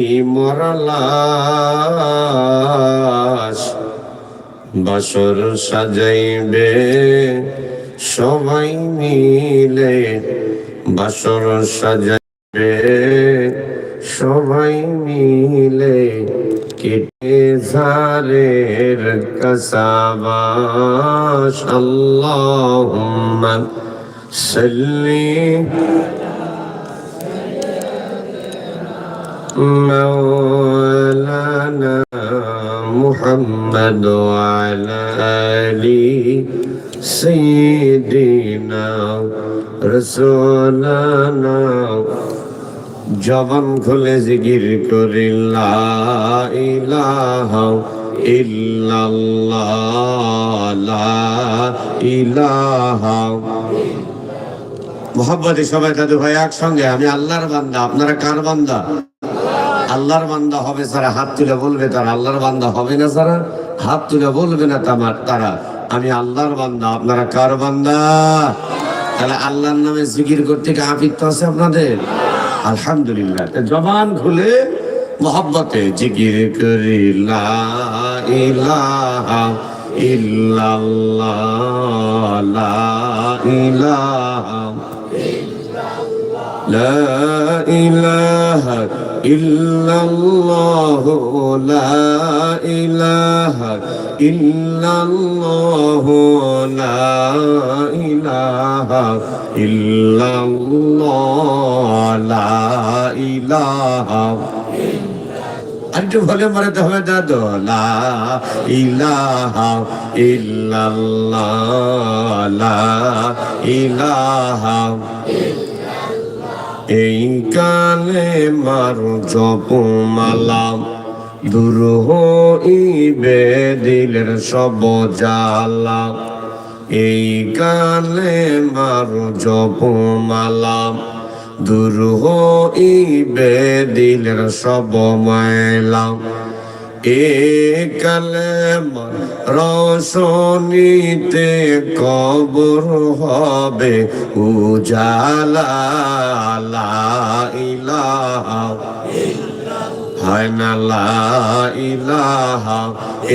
মরালাস বাসর সাজাইবে সবাই মিলে। বাসর সাজাইবে সবাই মিলে কেটে ঝারের কসাবাস। আল্লাহুম্মা সাল্লি مولانا محمد وعلى آل سيدنا رسولنا জবান খুলে জিকির করি লা ইলাহা ইল্লাল্লাহ লা ইলাহা মোহাম্মদী সবাই দাদু ভাই একসঙ্গে আমি আল্লাহর বান্দা আপনারা কার বান্দা আল্লাহর বান্দা হবে যারা হাত তুলে বলবে, তারা আল্লাহর বান্দা হবে না যারা হাত তুলে বলবে না তামার তারা। আমি আল্লাহর বান্দা, আপনারা কার বান্দা? তাহলে আল্লাহর নামে জিকির করতে কি আপিত্ব আছে আপনাদের? আলহামদুলিল্লাহ। জবান খুলে মোহাব্বতে জিকির করি ইলাহা ইল্লাল্লাহ, লা ইলাহা লা ইলাহা ইল্লাল্লাহ লা ইলাহা ইল্লাল্লাহ লা ইলাহা ইল্লাল্লাহ লা ইলাহা আরেকটু ভোলে মারাতে হবে দাদু। লা ইলাহা ইল্লাল্লাহ লা ইলাহা এই কালে মার জপমালাম দূর হইবে দিলের সব জালা এই কালে মার জপমালাম দূর হইবে দিলের সব ময়লাম এ কালেমার রসনীতে কবর হবে উজালা ইলাহা লা ইলাহা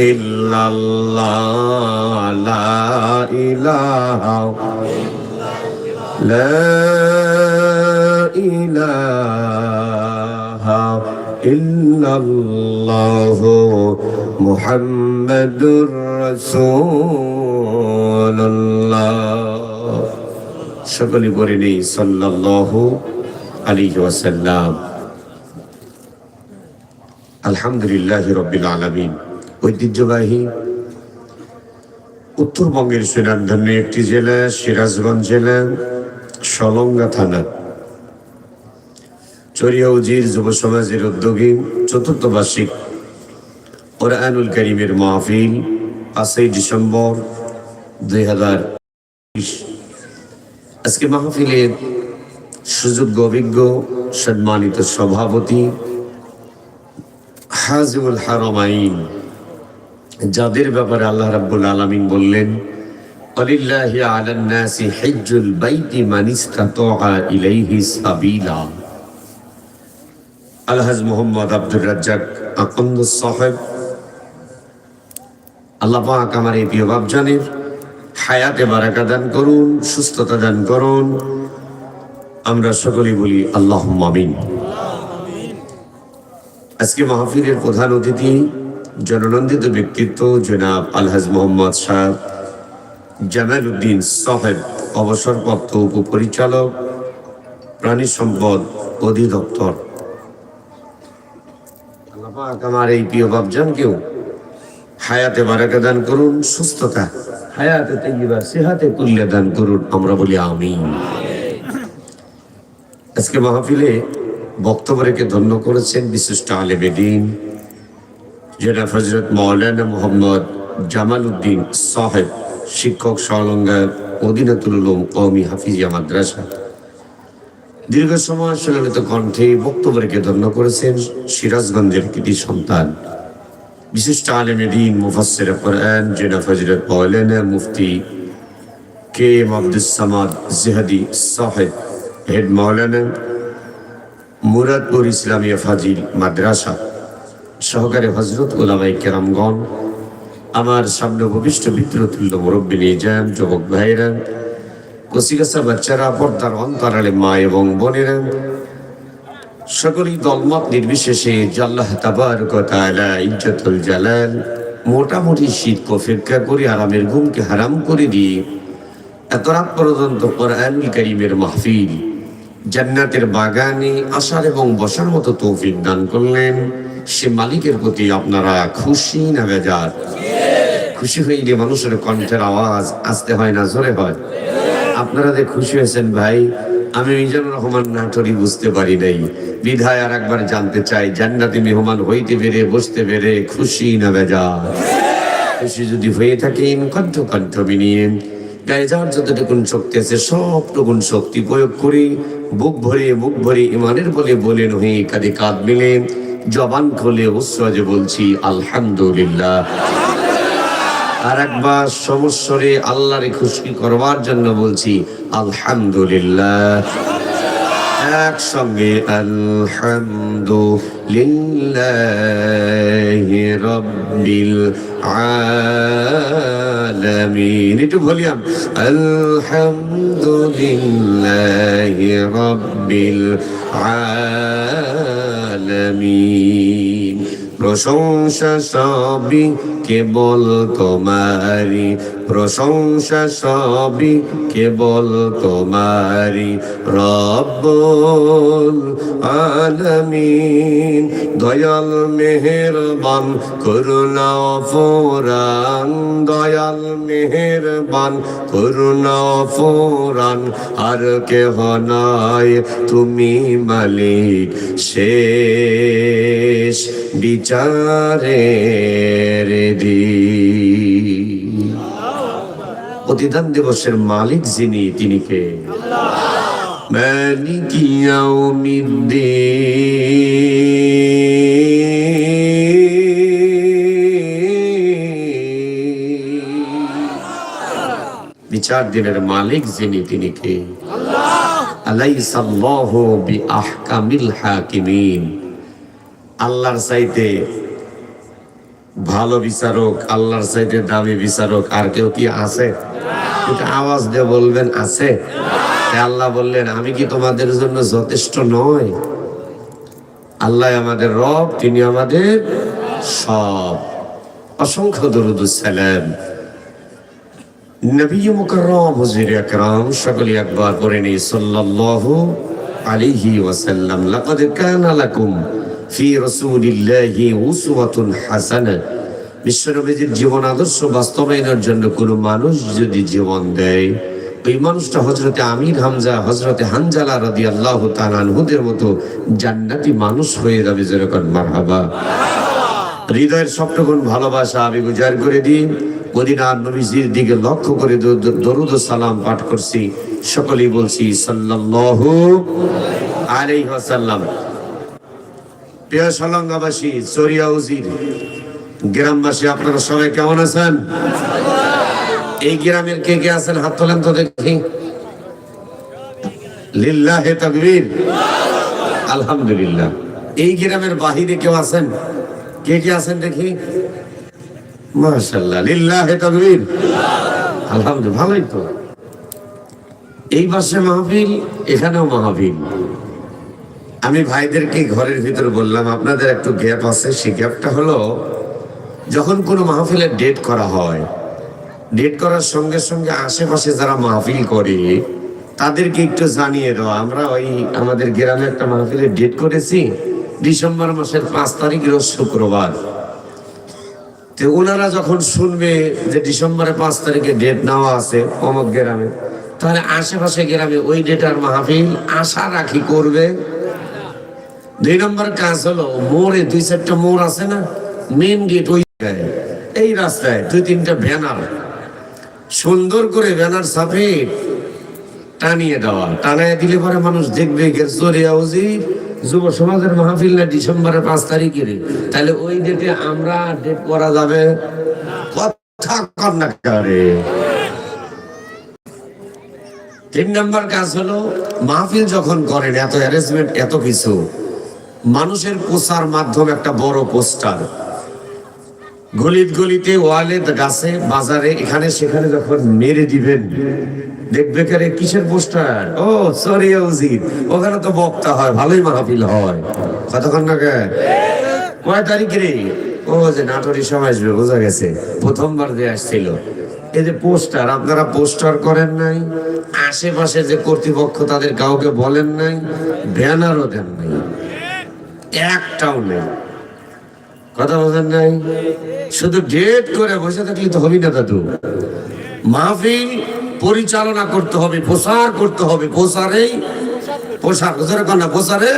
ইল্লাল্লাহ লা ইলাহা লা ইলাহা ইল্লাল্লাহ মুহাম্মাদুর রাসূলুল্লাহ। সকলে পড়ে নেই, সাল্লাল্লাহু আলাইহি ওয়াসাল্লাম। আলহামদুলিল্লাহ রব্বিল আলামিন। ঐতিহ্যবাহী উত্তরবঙ্গের সুনামধন্য একটি জেলা, সিরাজগঞ্জ জেলা সলঙ্গা থানা। চরিয়াউজির যুব সমাজের উদ্যোগে চতুর্থ বার্ষিক কোরআনুল করিমের মাহফিল পাঁচই ডিসেম্বর দুই হাজার আজকে মাহফিলের সুযোগ্য, অভিজ্ঞ, সম্মানিত সভাপতি হাজিবুল হারমাইন যাদের ব্যাপারে আল্লাহ রাব্বুল আলামিন বললেন, ওয়ালিল্লাহি আলান নাসি হিজ্জুল বাইতি মান ইসতাতাআ ইলাইহি সাবিলা। আলহাজ মোহাম্মদ আব্দুর রাজ্জাক আকন্দ সাহেব। আল্লাহ আমার এই প্রিয় বাবজানের হায়াতে বারাকা দান করুন, সুস্থতা দান করুন। আমরা সকলেই বলি আল্লাহ মামিন আজকে মাহফিলের প্রধান অতিথি, জননন্দিত ব্যক্তিত্ব জনাব আলহাজ মোহাম্মদ শাহ জামাল উদ্দিন সাহেব, অবসরপ্রাপ্ত উপপরিচালক, প্রাণী সম্পদ অধিদপ্তর। পাক, আমার এই প্রিয় বাবজানকেও হায়াতে বারাকা দান করুন, সুস্থতা হায়াতে তৈবা সেহাতে কুল্লে দান করুন, আমরা বলি আমিন। আজকে মাহফিলে বক্তব্য রেখে ধন্য করেছেন বিশিষ্ট আলেমে দিন যেটা হজরত মৌলানা মোহাম্মদ জামাল উদ্দিন সাহেব, শিক্ষক সলঙ্গার অধীনাতুল কওমি হাফিজিয়া মাদ্রাসা। দীর্ঘ সময় সুললিত কণ্ঠে বক্তব্য রেখে ধন্য করেছেন সিরাজগঞ্জের কৃতি সন্তান। বিশিষ্ট আলেমে দিন, মুফাসসির কোরআন, জেনা ফজরত মৌলানা মুফতি কে এম আব্দুস সামাদ জিহাদি সাহেব, হেড মৌলানা মুরাদপুর ইসলামিয়া ফাজিল মাদ্রাসা। সহকারে হজরত ওলামাই কেরামগণ, আমার সামনে ভবিষ্ঠ বিদ্রতুল্য মুরব্বী যান যুবক ভাইরা কচিকাছা বাচ্চারা পর্দার অন্তরালে মা এবং বোনেরা। সকলেই দলমত নির্বিশেষে জাল্লাহ তাবারক তাআলা ইজ্জতুল জালাল মোটামুটি শীত অপেক্ষা করে আরামের ঘুমকে হারাম করে দিয়ে এত রাত পর্যন্ত কোরআন কারিমের মাহফিল, জান্নাতের বাগানে আসার এবং বসার মতো তৌফিক দান করলেন। সে মালিকের প্রতি আপনারা খুশি না বেজার? খুশি হইলে মানুষের কণ্ঠের আওয়াজ আসতে হয় না, জোরে হয়। আপনারা যে খুশি হয়েছেন ভাই, আমি মিজানুর রহমান নাটরি বুঝতে পারি নাই। বিধায় আর একবার জানতে চাই, জান্নাতি মেহমান হইতে পেরে, বসতে পেরে খুশি না বেজার? খুশি যদি হয়ে থাকেন, কণ্ঠ কণ্ঠ বিনিয়ে। গায়ে যার যতটুকুন শক্তি আছে, সবটুকুন শক্তি প্রয়োগ করি বুক ভরে মুখ ভরে ইমানের বলে বলেন হয়ে কাঁধে কাঁধ মিলে জবান খোলে উৎসজে বলছি, আলহামদুলিল্লাহ। আর একবার সমস্যরে আল্লাহরে খুশি করবার জন্য বলছি, আলহামদুলিল্লাহ। একসঙ্গে আলহামদুলিল্লাহ রব্বিল আলামিন। একটু বলিয়াম আলহামদুলিল্লাহ রব্বিল আলামিন। প্রশংসা সবই কেবল তোমারি প্রশংসা সবই কেবল তোমারি রব্বুল আলামিন। দয়াল মেহেরবান, করুণা ফোরান। দয়াল মেহেরবান, করুণা ফোরান। আর কেহ নাই, তুমি মালিক শেষ। বিচারের দিন। প্রতিদান দিবসের মালিক যিনি, তিনি কে? বিচার দিনের মালিক যিনি, তিনি কে? আলাইসাল্লাহু বিআহকামিল হাকিমিন। আল্লাহর চাইতে ভালো বিচারক, আল্লাহর চাইতে দামি বিচারক আর কেউ কি আছে? আওয়াজ দিয়ে বলবেন, আছে? আল্লাহ বললেন, আমি কি তোমাদের জন্য যথেষ্ট নয়? আল্লাহ আমাদের রব, তিনি আমাদের সব। অসংখ্য দরুদ সালাম। নবী মুকররম হুজুর সকলে একবার পড়ে নি সাল্লাল্লাহু আলাইহি ওয়াসাল্লাম। লাকাদ কানা লাকুম বিশ্বনবীজির জীবন আদর্শ বাস্তবায়নের জন্য কোনো মানুষ যদি জীবন দেয়, ওই মানুষটা হজরতে আমির হামজা হজরতে হানজালা রদি আল্লাহ তালানহুদের মতো জান্নাতি মানুষ হয়ে যাবে যেরকম মারহাবা। হৃদয়ের সবটুকুন ভালোবাসা আমি গুজার করে দিই। মদিনার নবীজির দিকে লক্ষ্য করে দরুদ সালাম পাঠ করছি। সকলেই বলছি সাল্লাল্লাহু আলাইহি ওয়াসাল্লাম। প্রিয় সলঙ্গাবাসী চরিয়া উজির। গ্রামবাসী, আপনারা সবাই কেমন আছেন? এই গ্রামের কে কে আছেন? হাত তোলেন তো দেখি। লিল্লাহে তাকবীর। আলহামদুলিল্লাহ। এই গ্রামের বাহিরে কেউ আছেন? কে কে আছেন দেখি? মাশাল্লাহ লিল্লাহে তাকবীর। আলহামদুলিল্লাহ, ভালোই তো। এই পাশে মাহফিল, এখানেও মাহফিল। আমি ভাইদেরকে ঘরের ভিতর বললাম, আপনাদের একটু গ্যাপ আছে। সেই গ্যাপটা হলো, যখন কোনো মাহফিলের ডেট করা হয় ডেট করার সঙ্গে সঙ্গে আশেপাশে যারা মাহফিল করে, তাদেরকে একটু জানিয়ে দাও। আমরা ওই আমাদের গ্রামে একটা মাহফিলের ডেট করেছি, ডিসেম্বর মাসের পাঁচ তারিখ রোজ শুক্রবার। তো ওনারা যখন শুনবে যে ডিসেম্বরের পাঁচ তারিখে ডেট নেওয়া আছে অমক গ্রামে, তাহলে আশেপাশে গ্রামে ওই ডেটার মাহফিল আশা রাখি করবে। দুই নম্বর কাজ হলো, মোড়ে দুই চারটা মোড় আছে না মেন গেট ওই এই রাস্তায় দুই তিনটা ব্যানার। সুন্দর করে ব্যানার ছাপে টানিয়ে দেওয়া। টানায় দিলে পরে মানুষ দেখবে গেছরিয়া উজির যুব সমাজের মাহফিল না ডিসেম্বরের পাঁচ তারিখে তাহলে ওই ডেটে আমরা ডেট করা যাবে? কথা না তিন নম্বর কাজ হলো, মাহফিল যখন করেন, এত অ্যারেঞ্জমেন্ট এত কিছু। মানুষের পোষার মাধ্যম একটা বড় পোস্টার। গলিত গলিতে ওয়ালে গাছে বাজারে এখানে সেখানে যখন মেরে দিবেন, দেখবে কারে কিসের পোস্টার? ও, সরি উজির ওখানে তো বক্তা হয়, ভালোই মাহফিল হয়। কতক্ষণ না কয় তারিখ রে? ও যে নাটোরের সময় আসবে, বোঝা গেছে, প্রথমবার যে আসছিল। এই যে পোস্টার, আপনারা পোস্টার করেন নাই? আশেপাশে যে কর্তৃপক্ষ তাদের কাউকে বলেন নাই? ব্যানারও দেন নাই। একটাও নেই। কথা বলেন নাই? শুধু ডেট করে বসে থাকলে তো হবি না দাদু। মাহফিল পরিচালনা করতে হবে, প্রসার করতে হবে, প্রসারেই প্রসার। না, প্রসারে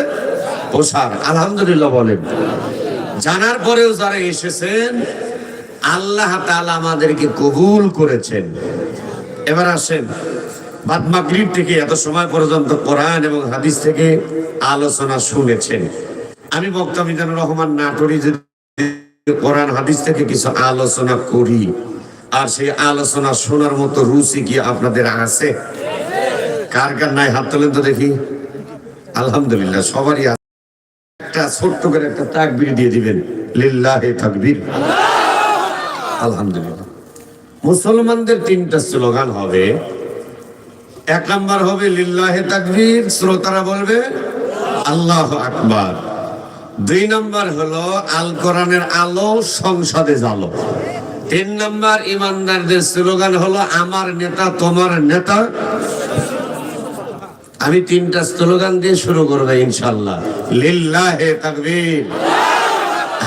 প্রসার। আলহামদুলিল্লাহ বলেন। জানার পরেও যারা এসেছেন, আল্লাহ তাআলা আমাদেরকে কবুল করেছেন। এবার আসেন, বাদ মাগরিব থেকে এত সময় পর্যন্ত কোরআন এবং হাদিস থেকে আলোচনা শুনেছেন। আমি বক্তা মিজানুর রহমান নাটোরি যদি কোরআন হাদিস থেকে কিছু আলোচনা করি, আর সেই আলোচনা শোনার মতো রুচি কি আপনাদের আছে? কার কার নাই? হাত তোলেন তো দেখি। আলহামদুলিল্লাহ, সবারই একটা ছোট্ট করে একটা তাকবির দিয়ে দিবেন। লিল্লাহে তাকবীর। আলহামদুলিল্লাহ। মুসলমানদের তিনটা স্লোগান হবে। এক নাম্বার হবে লিল্লাহে তাকবীর। শ্রোতারা বলবে, আল্লাহ আকবার। দুই নম্বর হলো, আল কোরআনের আলো সংসদে জালো তিন নম্বর ইমানদারদের স্লোগান হলো, আমার নেতা, তোমার নেতা। আমি তিনটা স্লোগান দিয়ে শুরু করব ইনশাল্লাহ। লিল্লাহে তাকবীর।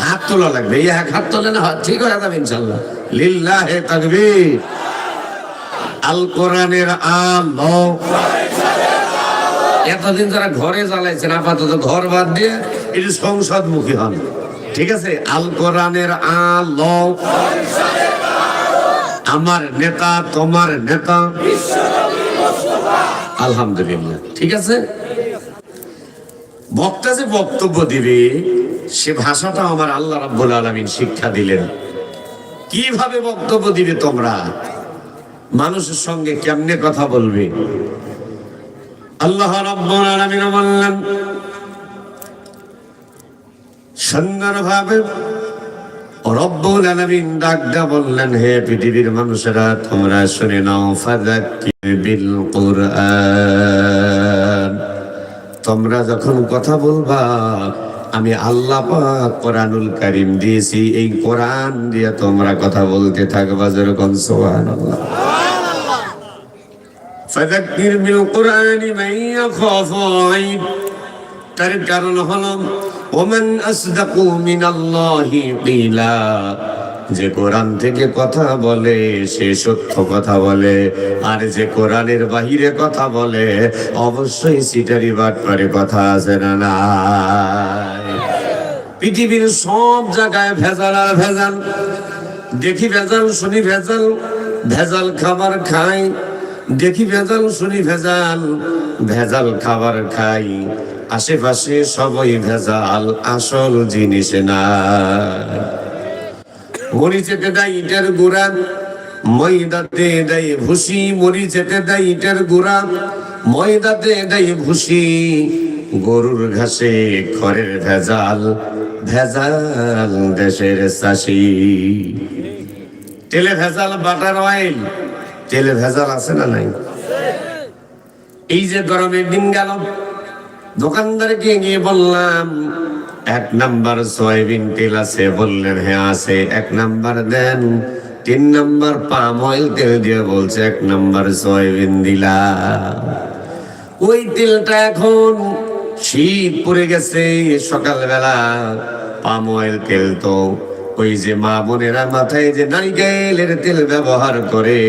হাত তোলা লাগবে। এই হাত তোলে না, ঠিক হয়ে যাবে ইনশাল্লাহ। লিল্লাহে তাকবীর। আল কোরআনের আলো। এতদিন যারা ঘরে জ্বালাইছেন, আপাতত ঘর বাদ দিয়ে এটি সংসদমুখী হন। ঠিক আছে? আল কোরআনের আলো। আমার নেতা, তোমার নেতা। আলহামদুলিল্লাহ। ঠিক আছে? বক্তা যে বক্তব্য দিবে, সে ভাষাটা আমার আল্লাহ রাব্বুল আলামিন শিক্ষা দিলেন। কীভাবে বক্তব্য দিবে তোমরা? মানুষের সঙ্গে কেমনে কথা বলবে? আল্লাহ রাব্বুল আলামিন বললেন সুন্দরভাবে বললেন, হে মানুষেরা, তোমরা নাও বিল তোমরা যখন কথা বলবা, আমি আল্লাহ কোরআনুল কারীম দিয়েছি, এই কোরআন দিয়ে তোমরা কথা বলতে থাকবা যেরকম, সুবহানাল্লাহ। ফাযাক্কির বিল তার কারণ হলো ওমান আসদাকু মিনাল্লাহি কিলা। যে কোরআন থেকে কথা বলে, সে সত্য কথা বলে। আর যে কোরআনের বাহিরে কথা বলে, অবশ্যই সিটারি বাটপারে কথা আছে না না পৃথিবীর সব জায়গায় ভেজাল আর ভেজাল। দেখি ভেজাল, শুনি ভেজাল। ভেজাল খাবার খাই। দেখি ভেজাল, শুনি ভেজাল। ভেজাল খাবার খাই। আশেপাশে সবই ভেজাল, আসল জিনিস না। মরিচেতে দেয় ইটের গুড়া, ময়দাতে দেয় ভুসি, মরিচেতে দেয় ইটের গুড়া, ময়দাতে দেয় ভুসি। গরুর ঘাসে খড়ের ভেজাল ভেজাল দেশের চাষি। তেলে ভেজাল বাটার অয়েল, তেলে ভেজাল আছে না নাই? এই যে গরমের দিন গেল দোকানদারকে গিয়ে বললাম, এক নাম্বার সয়াবিন তেল আছে, বললেন হ্যাঁ আছে। এক নাম্বার দেন, তিন নাম্বার পাম অয়েল তেল দিয়ে বলছে, এক নাম্বার সয়াবিন দিলাম। ওই তেলটা এখন শীত পড়ে গেছে, সকালবেলা পাম অয়েল তেল তো। ওই যে মা বোনেরা মাথায় যে নারিকেলের তেল ব্যবহার করে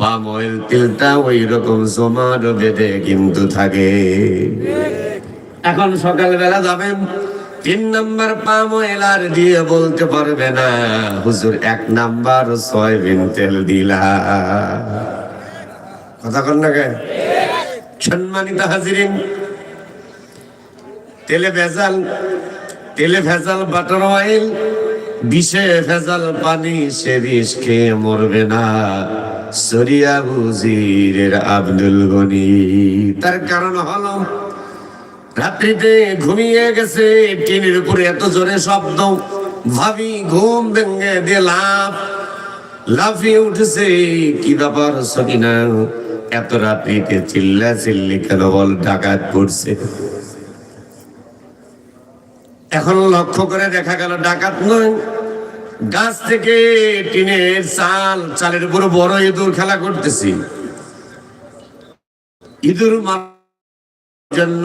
পাম অয়েল তেলটা ওই রকম জমাট বেঁধে কিন্তু থাকে। এখন সকালবেলা যাবেন, তিন নাম্বার পাম অয়েল আর দিয়ে বলতে পারবে না, হুজুর, এক নাম্বার সয়াবিন তেল দিলা। কথা কর না কে সম্মানিত হাজিরিন, তেলে ভেজাল তেলে ভেজাল বাটার অয়েল, বিষে ভেজাল পানি সে বিষ খেয়ে মরবে না। সরিয়া বুজিরের আব্দুল গনি। তার কারণ হলো, রাত্রিতে ঘুমিয়ে গেছে, টিনের উপরে এত জোরে শব্দ, ভাবি ঘুম ভেঙে দিয়ে লাভ লাফিয়ে উঠেছে, কি ব্যাপার সকিনা? এত রাত্রিতে চিল্লা চিল্লি কেন বল, ডাকাত পড়ছে। এখন লক্ষ্য করে দেখা গেল, ডাকাত নয় গাছ থেকে টিনের চাল, চালের উপর বড় ইঁদুর খেলা করতেছি। ইঁদুর জন্য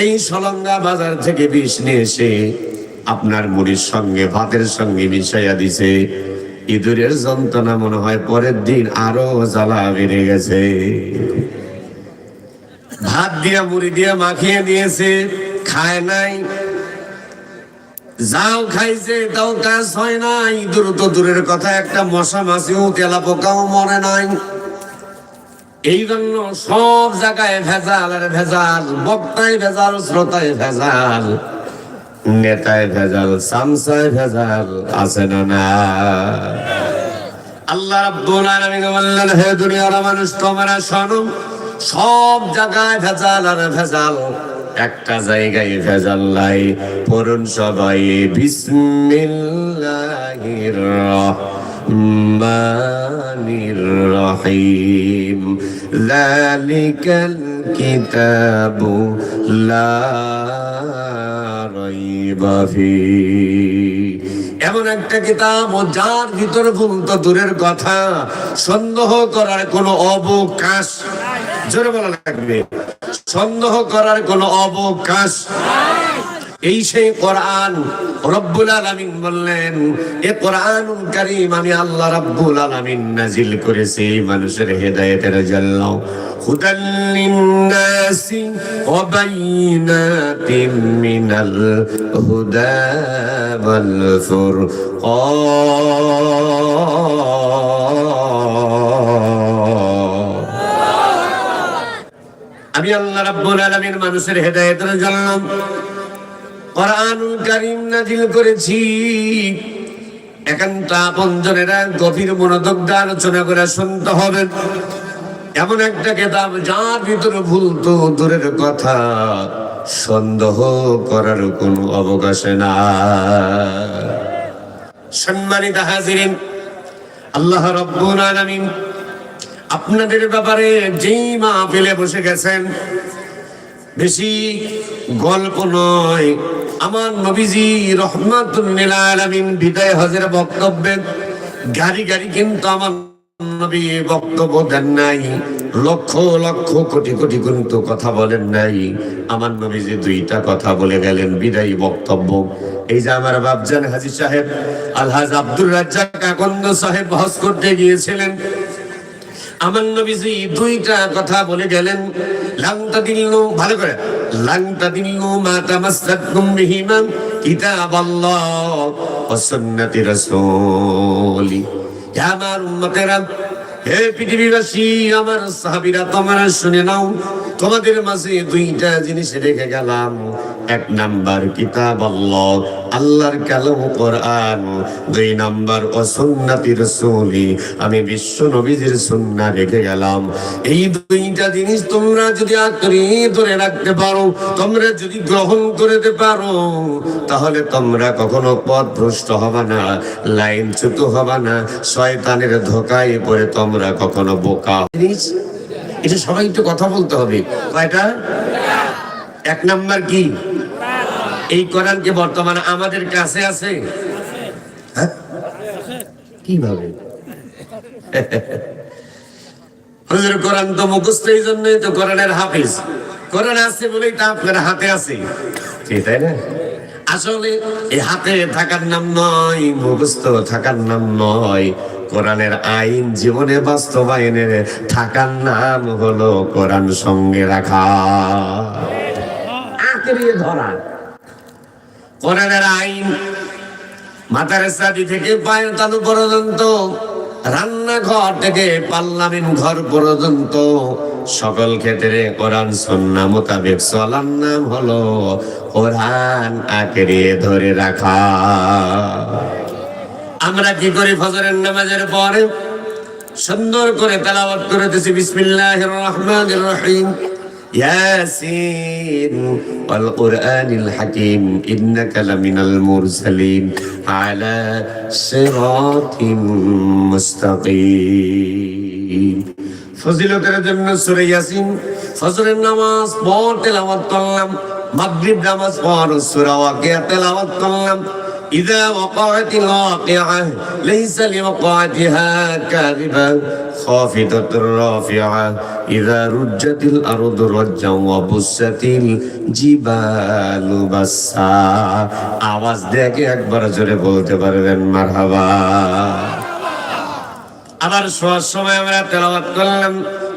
এই সলঙ্গা বাজার থেকে বিষ নিয়ে এসে আপনার মুড়ির সঙ্গে, ভাতের সঙ্গে মিশাইয়া দিছে। ইঁদুরের যন্ত্রণা মনে হয় পরের দিন আরও জ্বালা বেড়ে গেছে। ভাত দিয়া, মুড়ি দিয়া মাখিয়ে দিয়েছে, খায় নাই। যাও খাইছে, তাও কাজ হয় না ইঁদুর তো দূরের কথা, একটা মশা মাছিও তেলা পোকাও মরে নাই। এই জন্য সব জায়গায় ভেজাল, আর ভেজাল, বক্তায় ভেজাল, শ্রোতায় ভেজাল, নেতায় ভেজাল সামসায় ভেজাল, আছে না না? আল্লাহ রাব্বুল আলামিন বললেন, হে দুনিয়ার মানুষ, তোমরা শোনো, সব জায়গায় ভেজাল, আর ভেজাল। একটা জায়গায় ভেজাল নাই। পড়ুন সবাই, বিসমিল্লাহির রহমানির রহিম। যালিকাল কিতাবু লা রাইবা ফিহি। এমন একটা কিতাব যার ভিতরে ভুল তো দূরের কথা। সন্দেহ করার কোনো অবকাশ জোরে বলা লাগবে। সন্দেহ করার কোনো অবকাশ এই সেই কোরআন রব্বুল আলামিন বললেন, এ কোরআনুল কারীম আমি আল্লাহ রাব্বুল আলামিন নাজিল করেছি মানুষের হেদায়েতের জন্য। হুদাল লিন্নাসি মিনাল হুদা ওয়াল ফুরকান। আমি আল্লাহ রাব্বুল আলামিন মানুষের হেদায়েতের জন্য কোরআনুল কারীম নাজিল করেছি। একান্ত আপনজনেরা গভীর মনোযোগ আলোচনা করে শুনতে হবে। এমন একটা কেতাব, যার ভিতরে ভুল তো দূরের কথা। সন্দেহ করার কোনো অবকাশে না সম্মানিত হাজিরিন, আল্লাহ রব্বুল আলামিন আপনাদের ব্যাপারে যেই মা ফেলে বসে গেছেন, বেশি গল্প নয়। আমার নবীজি রহমাতুল্লিল বিদায় হজের বক্তব্যে গাড়ি গাড়ি কিন্তু আমার নবী বক্তব্য দেন নাই। লক্ষ লক্ষ কোটি কোটি কিন্তু কথা বলেন নাই। আমার নবীজি দুইটা কথা বলে গেলেন, বিদায়ী বক্তব্য। এই যে আমার বাবজান হাজি সাহেব, আলহাজ আব্দুর রাজ্জাক আকন্দ সাহেব হজ করতে গিয়েছিলেন। আমার নবীজি দুইটা কথা বলে গেলেন। লাংতা দিল্লু ভালো করে। লাংতা দিল্লু মা তামাসসাকুম বিহিমা, কিতাবাল্লাহ ওয়া সুন্নাতি রাসূলি। আমার উম্মতেরা, হে পৃথিবীবাসী, আমার সাহাবীরা, তোমরা শুনে নাও, তোমাদের মাঝে দুইটা জিনিস রেখে গেলাম। এক নাম্বার কিতাব আল্লাহ আল্লাহর কালাম কোরআন, দুই নাম্বার, ও সুন্নাতি রাসূলি আমি বিশ্ব নবীজির সুন্নাহ রেখে গেলাম। এই দুইটা জিনিস তোমরা যদি আঁকড়ে ধরে রাখতে পারো, তোমরা যদি গ্রহণ করতে পারো, তাহলে তোমরা কখনো পথ ভ্রষ্ট হবে না লাইন চ্যুত হবে না, শয়তানের ধোকায় পড়ে তোমরা কখনো বোকা জিনিস, এটা সবাই একটু কথা বলতে হবে। কয়টা? এক নাম্বার কি? এই কোরআন কি বর্তমানে আমাদের কাছে আছে? হ্যাঁ? কীভাবে? কোরআন তো এই জন্যই তো কোরআনের হাফিজ। কোরআন আছে বলেই তা আপনার হাতে আছে। তাই না? আসলে এই হাতে থাকার নাম নয় থাকার নাম নয়। কোরআনের আইন জীবনে বাস্তবায়নের থাকার নাম হলো কোরআন সঙ্গে রাখা। আঁকড়িয়ে ধরা। কোরআনের আইন মাথার সাদি থেকে পায়ের তালু পর্যন্ত, রান্নাঘর থেকে পার্লামেন্ট ঘর পর্যন্ত, সকল ক্ষেত্রে কোরআন সন্না মোতাবেক চলার নাম হলো কোরআন আঁকড়ে ধরে রাখা। আমরা কি করি ফজরের নামাজের পরে? সুন্দর করে তেলাওয়াত করে দিছি, বিসমিল্লাহির রহমানির রহিম। ياسين والقرآن الحكيم إنك لمن المرسلين على صراط مستقيم ফজিলতের জন্য সূরা ইয়াসিন ফজরের নামাজ পর তেলাওয়াত করলাম মাগরিব নামাজ পর সূরা ওয়াকিয়া তেলাওয়াত করলাম إذا وقعت الواقعة ليس لوقعتها كاذبة خافضة رافعة إذا رجت الأرض رجا وبست الجبال بسا আওয়াজ দেখে একবার জোরে বলতে পারবেন মারহাবা আবার শোয়ার সময় আমরা তেলাওয়াত করলাম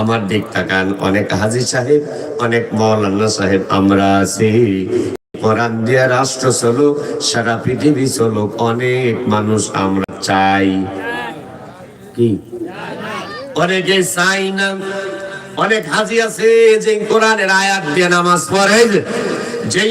আমার দিক তাকান। অনেক হাজি সাহেব, অনেক মৌলানা সাহেব, আমরা আছি। কোরআন দিয়ে রাষ্ট্র চলুক, সারা পৃথিবী চলুক, অনেক মানুষ আমরা চাই। কি? অনেকে চাই না। অনেক হাজি আছে যে কোরআনের আয়াত দিয়ে নামাজ পড়ে, যেই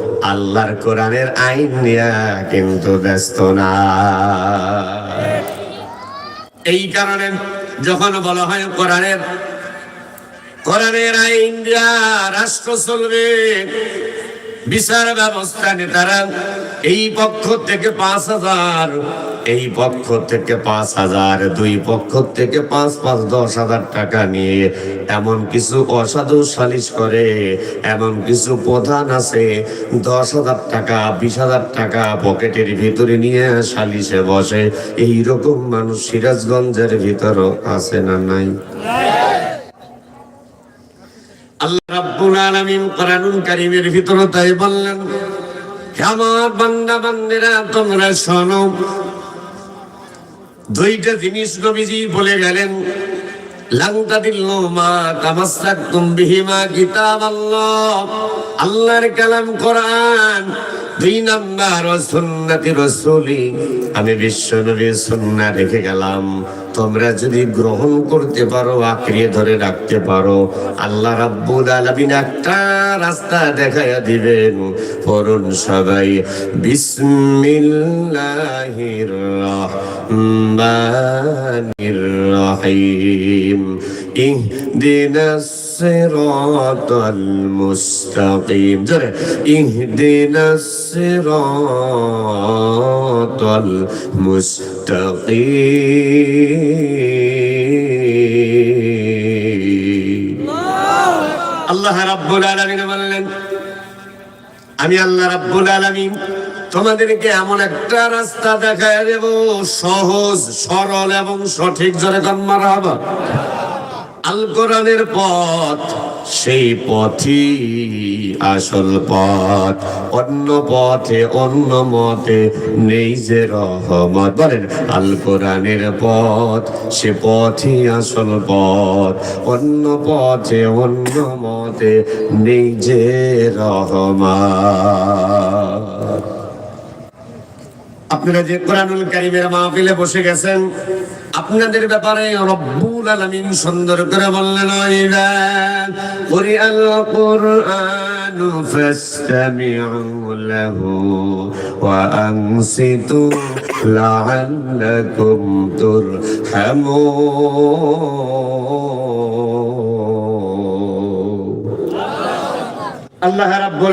আল্লাহর কোরআনের আইন নিয়া কিন্তু ব্যস্ত না। এই কারণে যখন বলা হয় কোরআনের কোরআনের আইন রাষ্ট্র চলবে বিচার ব্যবস্থা নেতারা এই পক্ষ থেকে পাঁচ হাজার, এই পক্ষ থেকে পাঁচ হাজার, দুই পক্ষ থেকে পাঁচ পাঁচ দশ হাজার টাকা নিয়ে এমন কিছু অসাধু সালিশ করে, এমন কিছু প্রধান আছে, দশ হাজার টাকা, বিশ হাজার টাকা পকেটের ভিতরে নিয়ে সালিশে বসে। এই রকম মানুষ সিরাজগঞ্জের ভিতরও আছে না নাই? রাব্বুল আলামিন বললেন আমার বান্দা, বান্দিরা, তোমরা শোনো, দুইটা জিনিস বলে গেলেন আল্লাহর কালাম কোরআন দুই নাম্বার সুন্নতি রসুলি। আমি বিশ্ব নবীর সুন্না রেখে গেলাম। তোমরা যদি গ্রহণ করতে পারো, আঁকড়িয়ে ধরে রাখতে পারো, আল্লাহ রাব্বুল আলামিন একটা রাস্তা দেখাইয়া দিবেন। পড়ুন সবাই, বিসমিল্লাহির রহমানির রহিম। اهدنا الصراط المستقيم جرى اهدنا الصراط المستقيم আল্লাহ রাব্বুল আলামিন বললেন আমি আল্লাহ রাব্বুল আলামিন তোমাদেরকে এমন একটা রাস্তা দেখায় দেব সহজ সরল এবং সঠিক জোরে কন্মার হবা আল কোরআনের পথ, সেই পথই আসল পথ। অন্য পথে, অন্য মতে নেই যে রহমত। বলেন আল কোরআনের পথ, সে পথই আসল পথ। অন্য পথে, অন্য মতে নেই যে রহমত। আপনারা যে কোরআনুল কারিমের মাহফিলে বসে গেছেন, আপনাদের ব্যাপারে রব্বুল আলামিন সুন্দর করে বললেন আল্লাহ রাব্বুল